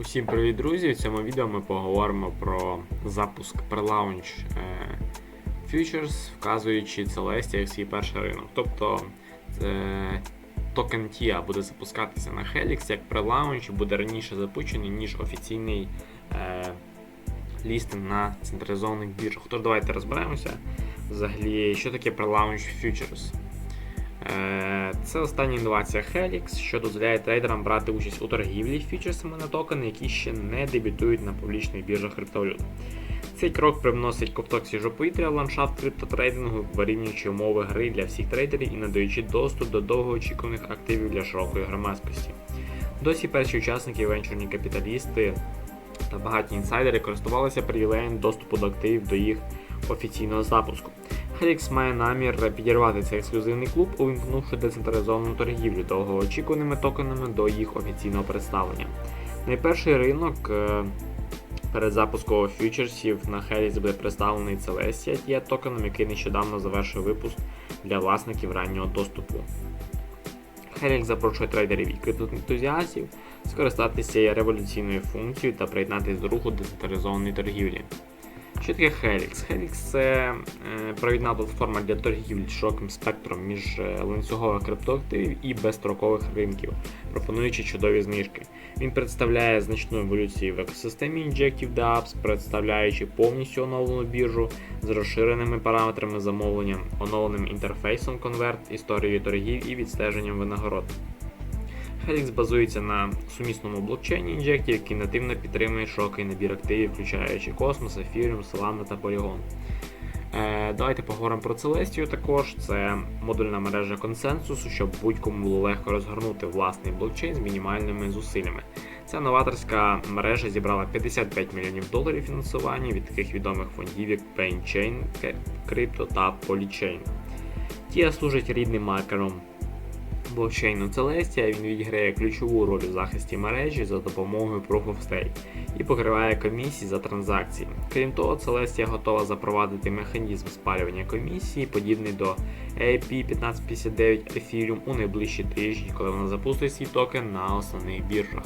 Усім привіт, друзі! В цьому відео ми поговоримо про запуск прелаунч е, Futures, вказуючи Celestia як свій перший ринок. Тобто е, токен TIA буде запускатися на Helix як прелаунч буде раніше запущений, ніж офіційний е, лістинг на централізованих біржах. Тож давайте розберемося взагалі, що таке прелаунч Futures. Е, Це остання інновація Helix, що дозволяє трейдерам брати участь у торгівлі фьючерсами на токени, які ще не дебютують на публічних біржах криптовалют. Цей крок привносить ковток свіжого повітря в ландшафт криптотрейдингу, вирівнюючи умови гри для всіх трейдерів і надаючи доступ до довгоочікуваних активів для широкої громадськості. Досі перші учасники, венчурні капіталісти та багаті інсайдери користувалися привілеєм доступу до активів до їх офіційного запуску. Helix має намір підірвати цей ексклюзивний клуб, увімкнувши децентралізовану торгівлю довгоочікуваними токенами до їх офіційного представлення. Найперший ринок е, перед запуском фьючерсів на Helix буде представлений Celestia TIA токеном, який нещодавно завершив випуск для власників раннього доступу. Helix запрошує трейдерів і криптоентузіастів скористатися революційною функцією та приєднатися до руху децентралізованої торгівлі. Що таке Helix? Helix це е, провідна платформа для торгівлі широким спектром між е, ланцюгових криптоактивів і безстрокових ринків, пропонуючи чудові знижки. Він представляє значну еволюцію в екосистемі Injective DApps, представляючи повністю оновлену біржу з розширеними параметрами замовлення, оновленим інтерфейсом Convert, історією торгів і відстеженням винагород. Helix базується на сумісному блокчейні Injective, який нативно підтримує широкий набір активів, включаючи Cosmos, Ethereum, Solana та Polygon. Е, давайте поговоримо про Celestia також. Це модульна мережа консенсусу, щоб будь-кому було легко розгорнути власний блокчейн з мінімальними зусиллями. Ця новаторська мережа зібрала 55 мільйонів доларів фінансування від таких відомих фондів, як PainChain, Crypto та Polychain. TIA служить рідним маркером блокчейну Celestia, він відіграє ключову роль у захисті мережі за допомогою Proof of Stake і покриває комісії за транзакції. Крім того, Celestia готова запровадити механізм спалювання комісії, подібний до AP 1559 Ethereum у найближчі тижні, коли вона запустить свій токен на основних біржах.